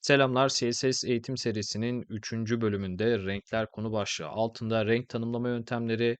Selamlar, CSS eğitim serisinin 3. bölümünde renkler konu başlığı altında renk tanımlama yöntemleri,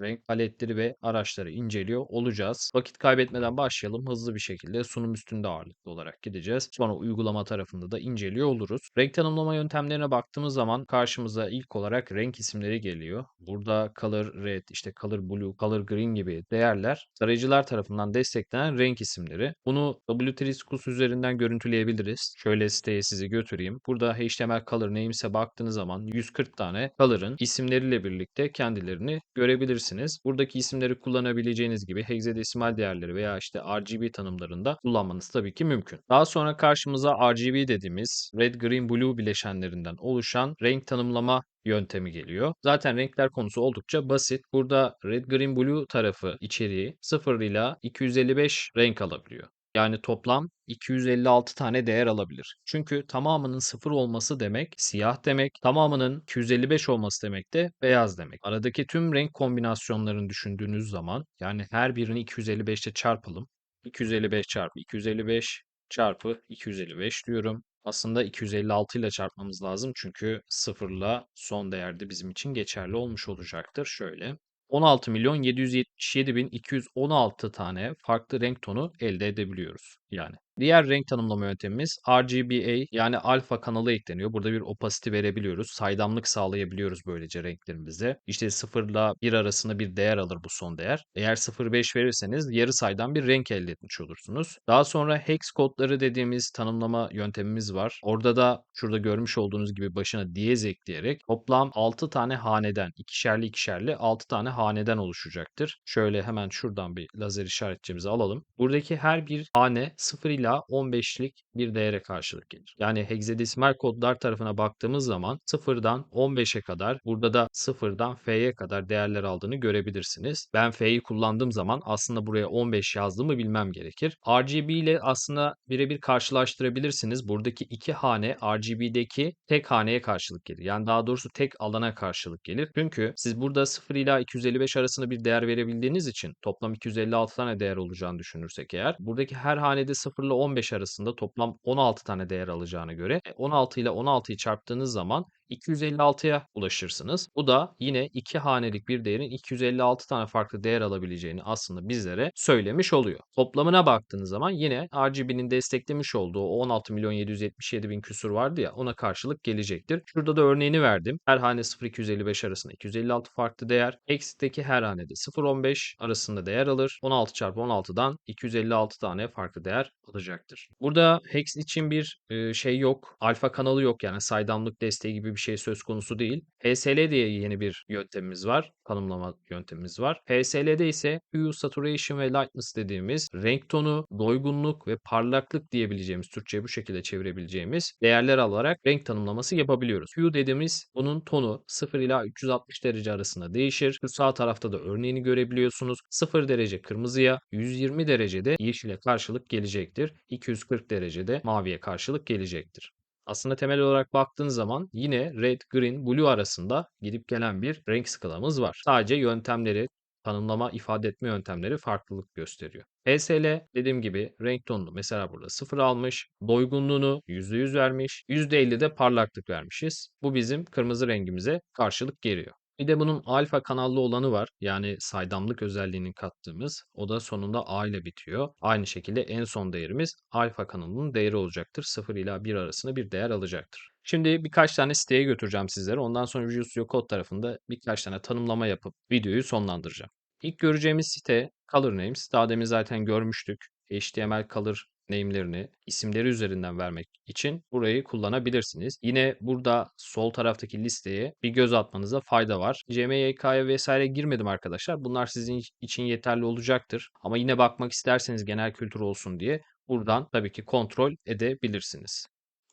renk paletleri ve araçları inceliyor olacağız. Vakit kaybetmeden başlayalım. Hızlı bir şekilde sunum üstünde ağırlıklı olarak gideceğiz. Sonra uygulama tarafında da inceliyor oluruz. Renk tanımlama yöntemlerine baktığımız zaman karşımıza ilk olarak renk isimleri geliyor. Burada color red, işte color blue, color green gibi değerler tarayıcılar tarafından desteklenen renk isimleri. Bunu W3 üzerinden görüntüleyebiliriz. Şöyle siteye sizi götüreyim. Burada HTML color names'e baktığınız zaman 140 tane color'ın isimleriyle birlikte kendilerini görebilirsiniz kullanabilirsiniz. Buradaki isimleri kullanabileceğiniz gibi hexadesimal değerleri veya işte RGB tanımlarında kullanmanız tabii ki mümkün. Daha sonra karşımıza RGB dediğimiz red, green, blue bileşenlerinden oluşan renk tanımlama yöntemi geliyor. Zaten renkler konusu oldukça basit. Burada red, green, blue tarafı içeriği 0 ile 255 renk alabiliyor. Yani toplam 256 tane değer alabilir. Çünkü tamamının 0 olması demek siyah demek, tamamının 255 olması demek de beyaz demek. Aradaki tüm renk kombinasyonlarını düşündüğünüz zaman yani her birini 255 ile çarpalım. 255 çarpı 255 çarpı 255 diyorum. Aslında 256 ile çarpmamız lazım çünkü 0 ile son değerde bizim için geçerli olmuş olacaktır. Şöyle 16 milyon 777 bin 216 tane farklı renk tonu elde edebiliyoruz yani. Diğer renk tanımlama yöntemimiz RGBA yani alfa kanalı ekleniyor. Burada bir opacity verebiliyoruz. Saydamlık sağlayabiliyoruz böylece renklerimize. İşte 0 ile 1 arasında bir değer alır bu son değer. Eğer 0.5 verirseniz yarı saydam bir renk elde etmiş olursunuz. Daha sonra hex kodları dediğimiz tanımlama yöntemimiz var. Orada da şurada görmüş olduğunuz gibi başına diyez ekleyerek toplam 6 tane haneden, ikişerli ikişerli 6 tane haneden oluşacaktır. Şöyle hemen şuradan bir lazer işaretçimizi alalım. Buradaki her bir hane 0 ila 15'lik bir değere karşılık gelir. Yani hexadesimal kodlar tarafına baktığımız zaman 0'dan 15'e kadar burada da 0'dan F'ye kadar değerler aldığını görebilirsiniz. Ben F'yi kullandığım zaman aslında buraya 15 yazdığımı bilmem gerekir. RGB ile aslında birebir karşılaştırabilirsiniz. Buradaki iki hane RGB'deki tek haneye karşılık gelir. Yani daha doğrusu tek alana karşılık gelir. Çünkü siz burada 0 ila 255 arasında bir değer verebildiğiniz için toplam 256 tane değer olacağını düşünürsek eğer buradaki her hanede 0 ile 15 arasında toplam 16 tane değer alacağına göre 16 ile 16'yı çarptığınız zaman 256'ya ulaşırsınız. Bu da yine iki hanelik bir değerin 256 tane farklı değer alabileceğini aslında bizlere söylemiş oluyor. Toplamına baktığınız zaman yine RGB'nin desteklemiş olduğu 16 milyon 777 bin küsur vardı ya ona karşılık gelecektir. Şurada da örneğini verdim. Her hane 0-255 arasında 256 farklı değer. Exit'teki her hanede 0-15 arasında değer alır. 16 çarpı 16'dan 256 tane farklı değer alacaktır. Burada Hex için bir şey yok. Alfa kanalı yok yani saydamlık desteği gibi bir şey söz konusu değil. HSL diye yeni bir yöntemimiz var. Tanımlama yöntemimiz var. HSL'de ise Hue, Saturation ve Lightness dediğimiz renk tonu, doygunluk ve parlaklık diyebileceğimiz, Türkçe'ye bu şekilde çevirebileceğimiz değerler alarak renk tanımlaması yapabiliyoruz. Hue dediğimiz bunun tonu 0 ila 360 derece arasında değişir. Şu sağ tarafta da örneğini görebiliyorsunuz. 0 derece kırmızıya, 120 derecede yeşile karşılık gelecektir. 240 derecede maviye karşılık gelecektir. Aslında temel olarak baktığınız zaman yine red, green, blue arasında gidip gelen bir renk skalamız var. Sadece yöntemleri, tanımlama, ifade etme yöntemleri farklılık gösteriyor. HSL dediğim gibi renk tonunu mesela burada 0 almış, doygunluğunu %100 vermiş, %50 de parlaklık vermişiz. Bu bizim kırmızı rengimize karşılık geliyor. Bir de bunun alfa kanallı olanı var. Yani saydamlık özelliğini kattığımız. O da sonunda A ile bitiyor. Aynı şekilde en son değerimiz alfa kanalının değeri olacaktır. 0 ile 1 arasında bir değer alacaktır. Şimdi birkaç tane siteye götüreceğim sizlere. Ondan sonra Visual Studio Code tarafında birkaç tane tanımlama yapıp videoyu sonlandıracağım. İlk göreceğimiz site Color Names. Daha demin zaten görmüştük. HTML Color name'lerini isimleri üzerinden vermek için burayı kullanabilirsiniz. Yine burada sol taraftaki listeye bir göz atmanıza fayda var. CMYK'ya vesaire girmedim arkadaşlar. Bunlar sizin için yeterli olacaktır. Ama yine bakmak isterseniz genel kültür olsun diye buradan tabii ki kontrol edebilirsiniz.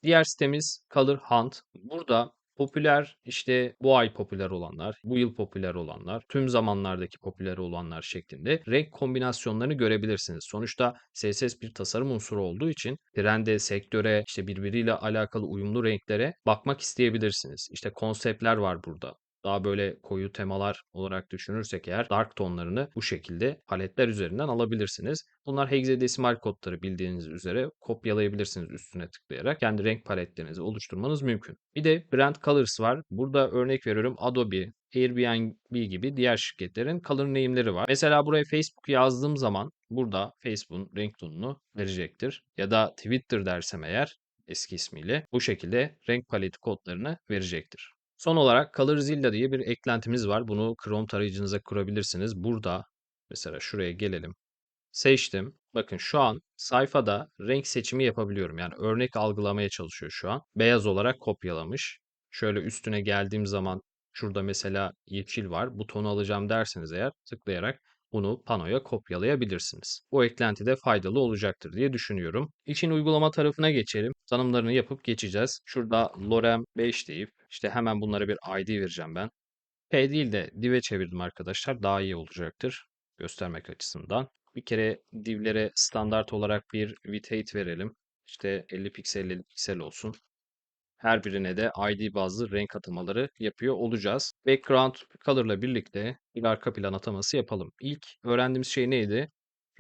Diğer sitemiz Color Hunt. Burada Popüler işte bu ay popüler olanlar, bu yıl popüler olanlar, tüm zamanlardaki popüler olanlar şeklinde renk kombinasyonlarını görebilirsiniz. Sonuçta CSS bir tasarım unsuru olduğu için trende, sektöre, işte birbiriyle alakalı uyumlu renklere bakmak isteyebilirsiniz. İşte konseptler var burada. Daha böyle koyu temalar olarak düşünürsek eğer dark tonlarını bu şekilde paletler üzerinden alabilirsiniz. Bunlar hexadesimal kodları bildiğiniz üzere kopyalayabilirsiniz üstüne tıklayarak. Kendi renk paletlerinizi oluşturmanız mümkün. Bir de Brand Colors var. Burada örnek veriyorum Adobe, Airbnb gibi diğer şirketlerin color name'leri var. Mesela buraya Facebook yazdığım zaman burada Facebook'un renk tonunu verecektir. Ya da Twitter dersem eğer eski ismiyle bu şekilde renk paleti kodlarını verecektir. Son olarak Colorzilla diye bir eklentimiz var. Bunu Chrome tarayıcınıza kurabilirsiniz. Burada mesela şuraya gelelim. Seçtim. Bakın şu an sayfada renk seçimi yapabiliyorum. Yani örnek algılamaya çalışıyor şu an. Beyaz olarak kopyalamış. Şöyle üstüne geldiğim zaman şurada mesela yeşil var. Butonu alacağım derseniz eğer tıklayarak bunu panoya kopyalayabilirsiniz. Bu eklenti de faydalı olacaktır diye düşünüyorum. İçin uygulama tarafına geçelim. Tanımlarını yapıp geçeceğiz. Şurada lorem 5 deyip işte hemen bunlara bir ID vereceğim ben. P değil de div'e çevirdim arkadaşlar. Daha iyi olacaktır göstermek açısından. Bir kere divlere standart olarak bir width verelim. İşte 50 piksel 50 piksel olsun. Her birine de ID bazlı renk atamaları yapıyor olacağız. Background color'la birlikte bir arka plan ataması yapalım. İlk öğrendiğimiz şey neydi?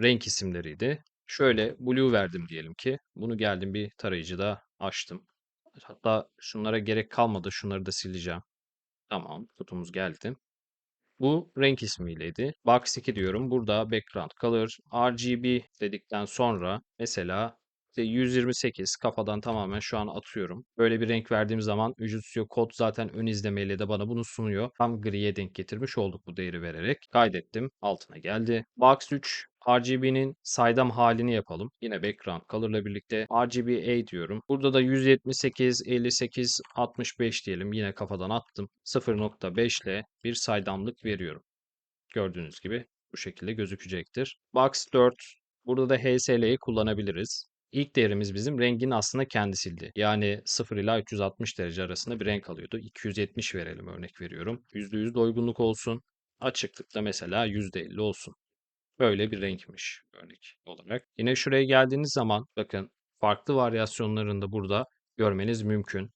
Renk isimleriydi. Şöyle blue verdim diyelim ki. Bunu geldim bir tarayıcıda açtım. Hatta şunlara gerek kalmadı. Şunları da sileceğim. Tamam, kutumuz geldi. Bu renk ismiydi. Box 2 diyorum. Burada background color RGB dedikten sonra mesela işte 128 kafadan tamamen şu an atıyorum. Böyle bir renk verdiğim zaman Studio Code zaten ön izlemeyle de bana bunu sunuyor. Tam griye denk getirmiş olduk bu değeri vererek. Kaydettim. Altına geldi. Box 3 RGB'nin saydam halini yapalım. Yine background color'la birlikte RGBA diyorum. Burada da 178, 58, 65 diyelim. Yine kafadan attım. 0.5 ile bir saydamlık veriyorum. Gördüğünüz gibi bu şekilde gözükecektir. Box 4 Burada da HSL'yi kullanabiliriz. İlk değerimiz bizim rengin aslında kendisiydi. Yani 0 ila 360 derece arasında bir renk alıyordu. 270 verelim örnek veriyorum. %100 doygunluk olsun. Açıklıkta mesela %50 olsun. Böyle bir renkmiş örnek olarak. Yine şuraya geldiğiniz zaman bakın farklı varyasyonlarında burada görmeniz mümkün.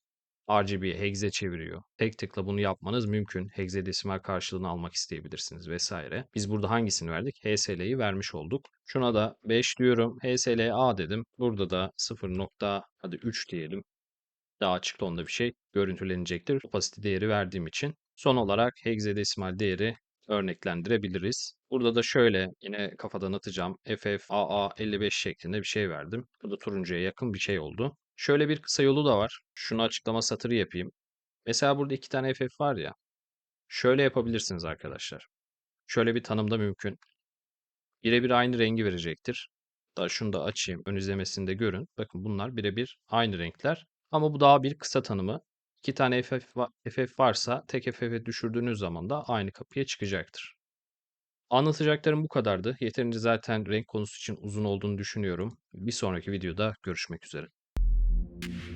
RGB hexe çeviriyor. Tek tıkla bunu yapmanız mümkün. Hexadesimal karşılığını almak isteyebilirsiniz vesaire. Biz burada hangisini verdik? HSL'yi vermiş olduk. Şuna da 5 diyorum. HSLA dedim. Burada da 0.3 diyelim. Daha açık tonda bir şey görüntülenecektir. Opacity değeri verdiğim için. Son olarak hexadesimal değeri örneklendirebiliriz. Burada da şöyle yine kafadan atacağım. FFAA 55 şeklinde bir şey verdim. Bu da turuncuya yakın bir şey oldu. Şöyle bir kısa yolu da var. Şunu açıklama satırı yapayım. Mesela burada iki tane FF var ya. Şöyle yapabilirsiniz arkadaşlar. Şöyle bir tanımda mümkün. Birebir aynı rengi verecektir. Daha şunu da açayım. Ön izlemesinde görün. Bakın bunlar birebir aynı renkler. Ama bu daha bir kısa tanımı. İki tane FF, FF varsa tek FF'e düşürdüğünüz zaman da aynı kapıya çıkacaktır. Anlatacaklarım bu kadardı. Yeterince zaten renk konusu için uzun olduğunu düşünüyorum. Bir sonraki videoda görüşmek üzere. Thank you.